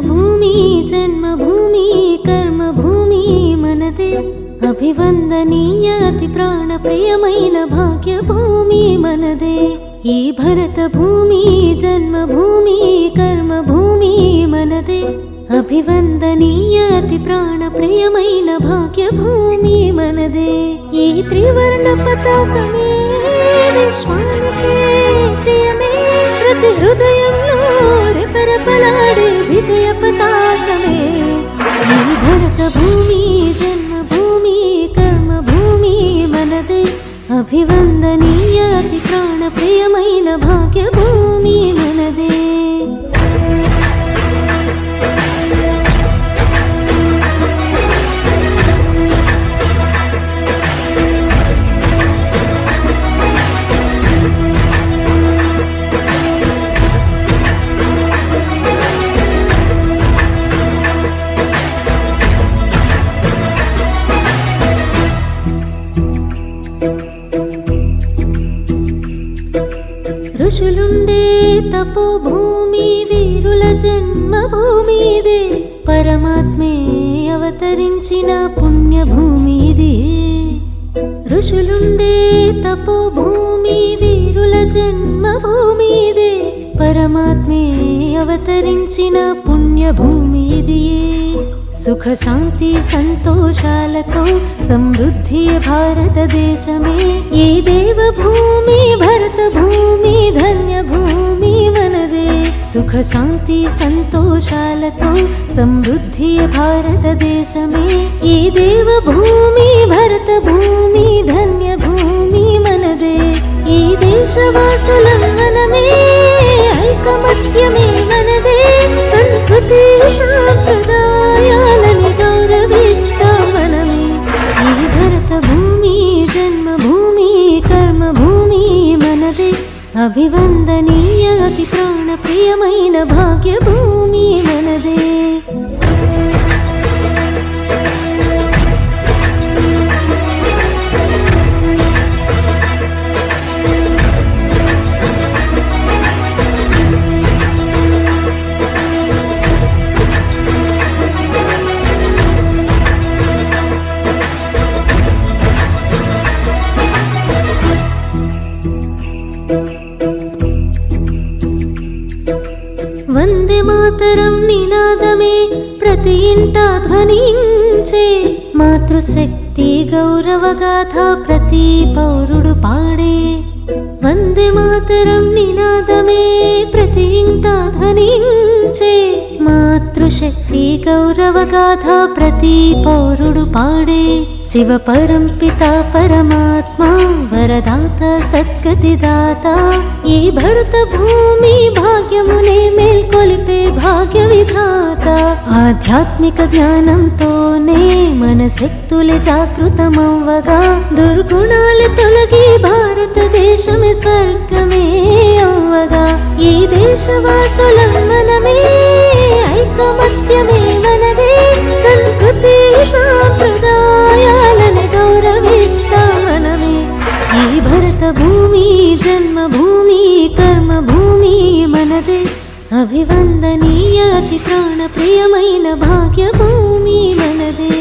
భూమి జన్మభూమి కర్మభూమి మనదే. అభివందనీయ అతి ప్రాణప్రియమైన భాగ్యభూమి మనదే. ఈ భరత భూమి జన్మభూమి కర్మభూమి మనదే. అభివందనీయ అతి ప్రాణప్రియమైన భాగ్యభూమి మనదే. ఈ త్రివర్ణ పతాకమే విశ్వానికే ప్రియమే ప్రతి హృదయ అభివందనీయ అభివందనీయాతి ప్రాణప్రియమైన భాగ్యభూ ఋషులుండే తపోభూమి వీరుల జన్మభూమి ఇదే పరమాత్మే అవతరించిన పుణ్యభూమి ఇది ఋషులుండే తపోభూమి వీరుల జన్మభూమి ఇదే పరమాత్మే అవతరించిన పుణ్యభూమి ఇది సుఖ శాంతి సంతోషాలతో సమృద్ధి భారతదేశమే. ఈ దేవభూమి భరత భూమి సుఖ శాంతి సంతోషాలతో సమృద్ధి భారతదేశమే ఈ దేవ భూమి భరత భూమి ధన్య భూమి మనదే. ఈ దేశవాసులం మనమే ఐకమత్యమే మనదే. సంస్కృతి సాంప్రదాయాలని గౌరవిద్దాం మనమే. ఈ భరత భూమి జన్మభూమి కర్మభూమి మనదే. అభివందనీయ అతి ప్రాణ ప్రియమైన భాగ్యభూ వందే మాతరం నినాదమే. ప్రతి ఇంట ధ్వనించే మాతృశక్తి గౌరవగాథ ప్రతి పౌరుడు పాడే. వందే మాతరం నినాదమే. ప్రతి ఇంట ధ్వనించే మాతృశక్తి గౌరవగాథ ప్రతి పౌరుడు పాడే శివ పరం పిత పరమాత్మ వరదాత సద్గతిదాత. ఈ భరత భూమి భాగ్యమునే మేల్కొలిపే భాగ్య విధాత ఆధ్యాత్మిక జ్ఞానంతోనే మన శక్తులు జాగృతమవ్వగా. దుర్గుణాలు తొలగి భారతదేశమే స్వర్గమే అవ్వగా. ఈ దేశవాసులం ఐకమత్యమే మనదే. సంస్కృతి సాంప్రదాయాలను గౌరవిద్దాం ఈ భరత భూమి జన్మభూమి కర్మభూమి మనదే. అభివందనీయాతి ప్రాణ ప్రియమైన భాగ్య భూమి మనదే.